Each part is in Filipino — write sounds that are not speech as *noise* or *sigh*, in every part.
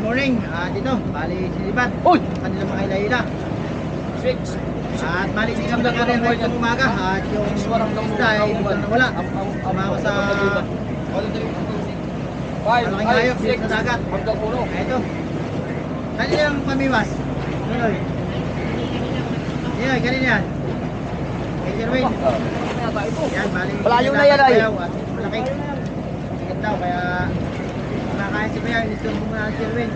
morning. Ah, dito, bali silibat. Uy! Kanila mga ilayla. Six. At bali sikam lang kami ngayong umaga. At yung isda ay biglang nawala. Umama sa malaking hayop dito sa dagat. Ah, Ito. Kanilang pamiwas. Nunoy. Nunoy, kanina yan. Ah, ito. Yan, bali. Malayo na yan, ay. Bayaw At malaki. Sikat daw, kaya kumakain si Bayaw. Inistor mo muna si Jerwin.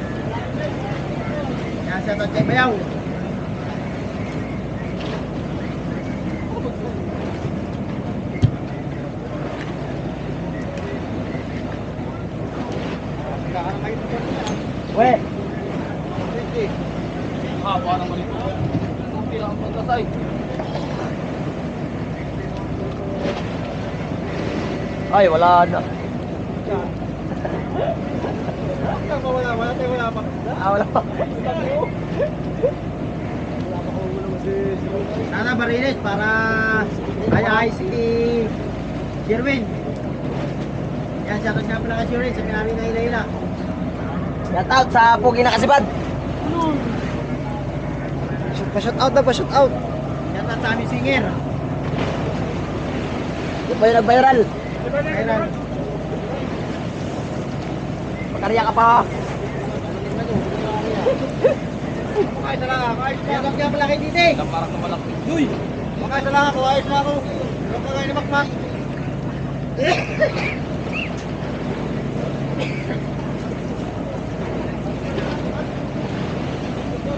Yan, sa tot kay Bayaw. We, Haba naman ito. Kunti lang ang pagkasay. Ay, wala na. wala, wala wala pa. Ah, wala pa. Sana barilis para ay si Jerwin. Yan, shoutout nga pala kay Jerwin sa pinami na ilayla. Shout out sa Pugi na Kasibad. Pa-shout out na, pa-shout out. Shoutout sa aming singer. Yung nag-viral? Kailan? Makarya ka pa. Ayos na lang ako, ayos na ako. Kaya pala kay Didi. Parang na malaki. Uy! Ayos na lang ako, ayos na ako. Huwag ka kayo ni Makmak.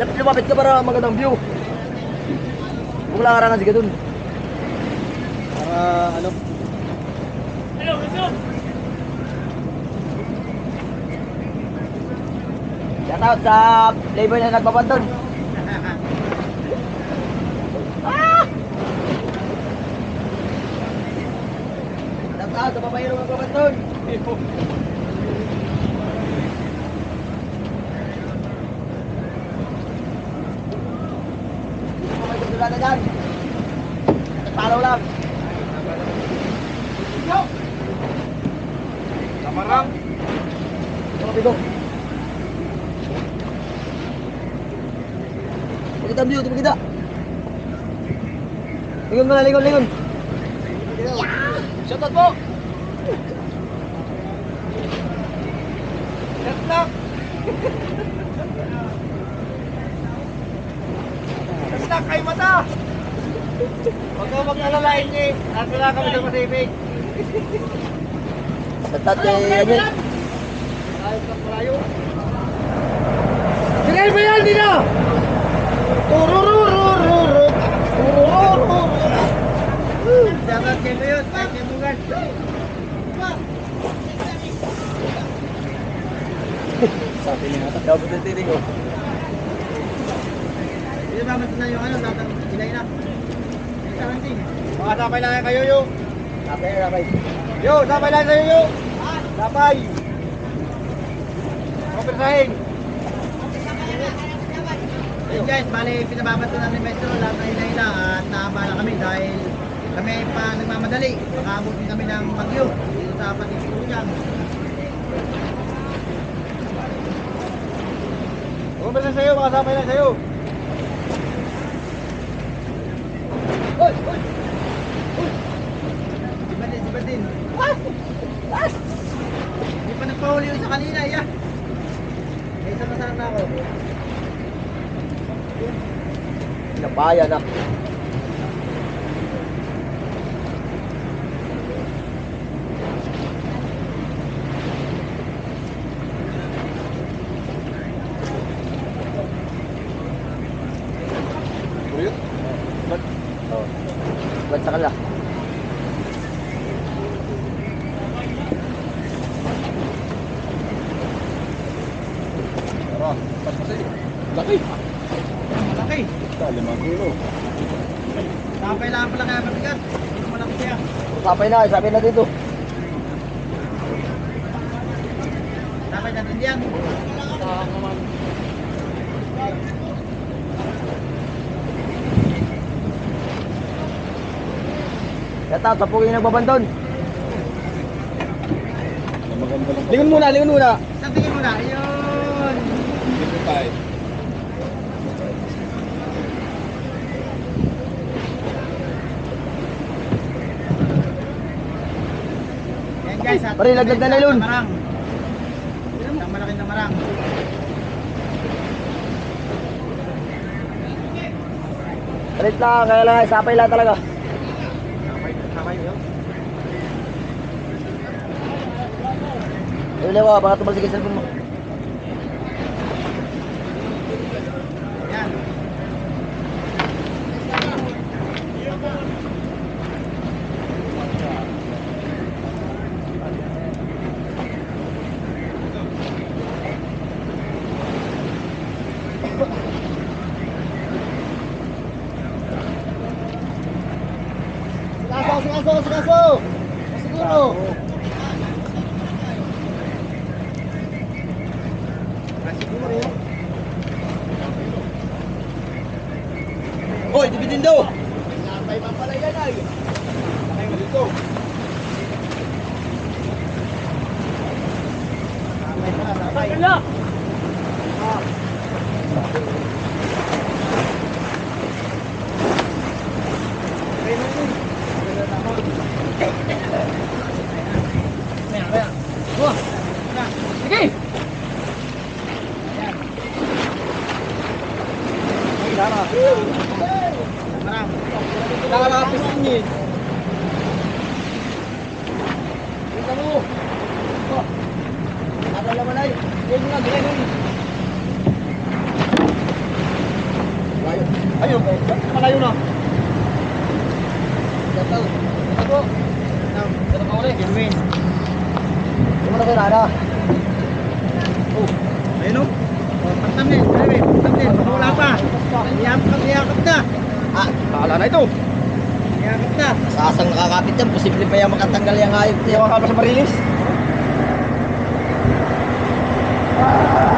Dapat lumapit ka para magandang view. Kung lang arangan sige dun. Para ano? Shout out sa playboy na nagbabandon. *laughs* Shout out sa. Hindi mo may gudulada dyan. Follow lang. Kamarang. Mga bigo. Ang view, ito pakita. Lingon mo na, lingon, lingon. Shoutout po. Shoutout. Shoutout kay mata. Huwag ka mag-alala, Inye. Nasa na kami sa Pacific. Tatat kay ano. Ayos lang malayo. Sige ba yan dito? Shoutout kay Bayot, kay Kemugan. Sabi niya ata. Dapat na tinig ko. Hindi ba na yung ano, tatang ilay na. Karanting. Mga sabay lang kayo yo. Sabi na sabay. Yo, sabay lang kayo yo. Sabay. Kompensahin. Ayun guys, bali pinababato na ni Metro lahat na ilay na at naabala kami dahil kami pa nagmamadali. Baka abutin kami ng bagyo dito sa Patikuyan. Kumpisa sa'yo, mga sabay lang sa'yo. Oy, oy. Si Badin, si Badin. Hindi pa nagpahuli sa kanina, iya. May isa na sana ako. Napaya na. Oh. Ba't sa kala? Laki. Malaki. Limang kilo. Tapay lang pala kaya mabigat. Ito malaki siya. Sapay na, sapay na dito. Tapay natin diyan. Kata, tapos yung nagbabandon. Maganda lang. Lingon muna, lingon muna. Isang tingin mo na. Ayun. five. Yan guys, at Pare, laglag na nylon. Marang. Isang malaking na marang. Palit lang, kaya lang sapay lang talaga. Ayun lang ko, baka tumalsik yung cellphone mo. Sikaso, sikaso, sikaso! Siguro! Hoy, dibidindo! Sabay pa pala yan ay. Dito. Sabay pala, sabay. Maya, maya. Wah. Na. Nakalapis niyo. Tingnan mo. Oh. Ada naman ay. Ayun nga, gawin mo. Ayun, malayo na. Gatal. Gatal po. Now, Gatal ka ulit. Genuine. Yung mga kaya Oh. Ayun o. Oh, pantamin. Ayun, pantamin. Baka wala pa. Iyakap, iyakap na. Ah, bahala na ito. Iyakap na. Sasang nakakapit yan, posible pa yan makatanggal yung niya. Yung makakapa sa marilis. Oh.